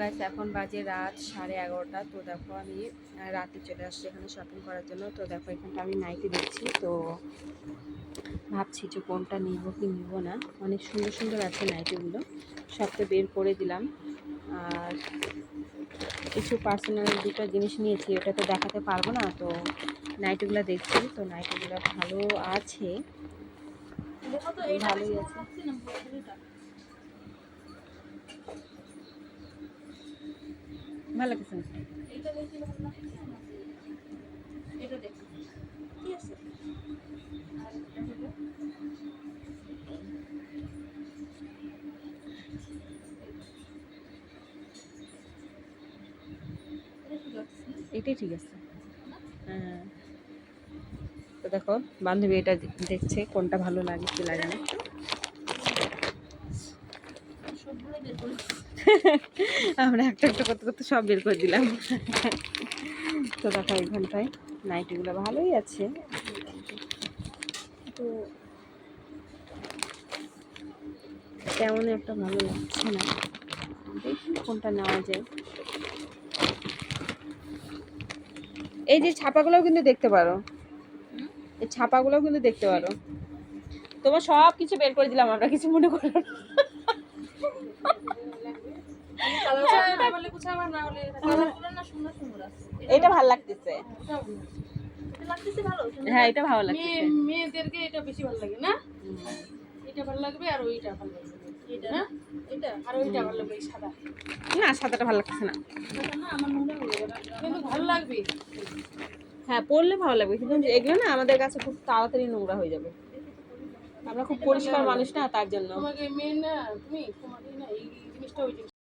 Guys এখন বাজে রাত সাড়ে এগারোটা। তো দেখো আমি রাতে চলে আসছি এখানে শপিং করার জন্য। তো দেখো এখানটা আমি নাইটি দেখছি তো ভাবছি যে কোনটা নিব কি নিব না। অনেক সুন্দর সুন্দর আছে নাইটিগুলো সবটা বের করে দিলাম। আর কিছু পার্সোনাল দুটো জিনিস নিয়েছি। ওটা তো দেখাতে পারব না। তো নাইটিগুলো দেখছি। তো নাইটিগুলো ভালো আছে। ভালোই আছে। ভালো লাগছে না। এটাই ঠিক আছে। হ্যাঁ। তো দেখো, বান্ধবী এটা দেখছে, কোনটা ভালো লাগে, কি লাগে না। আমরা একটা একটা করতে করতে সব বের করে দিলাম। তো দেখো এই ঘন্টায় নাইটিগুলো ভালোই আছে। তো তেমন একটা ভালো লাগছে না। দেখি কোনটা নেওয়া যায়। এই যে ছাপাগুলোও কিন্তু দেখতে পারো। এই ছাপাগুলোও কিন্তু দেখতে পারো। তোমার সব কিছু বের করে দিলাম, আমরা কিছু মনে করো না। এটা ভালো লাগতেছে। হ্যাঁ এটা ভালো লাগতেছে। মেয়েদেরকে এটা বেশি ভালো লাগে না? এটা ভালো লাগবে আর ওইটা ভালো লাগবে। এটা না? এটা আর ওইটা ভালো লাগবে সাদা। না সাদাটা ভালো লাগতেছে না। কিন্তু ভালো লাগবে। হ্যাঁ পরলে ভালো লাগবে কিন্তু এগুলো না আমাদের কাছে খুব তাড়াতাড়ি নোংরা হয়ে যাবে। আমরা খুব পরিষ্কার মানুষ না তার জন্য। তোমাকে মেয়ে না তুমি তোমাকে না এই জিনিসটা ওই জিনিস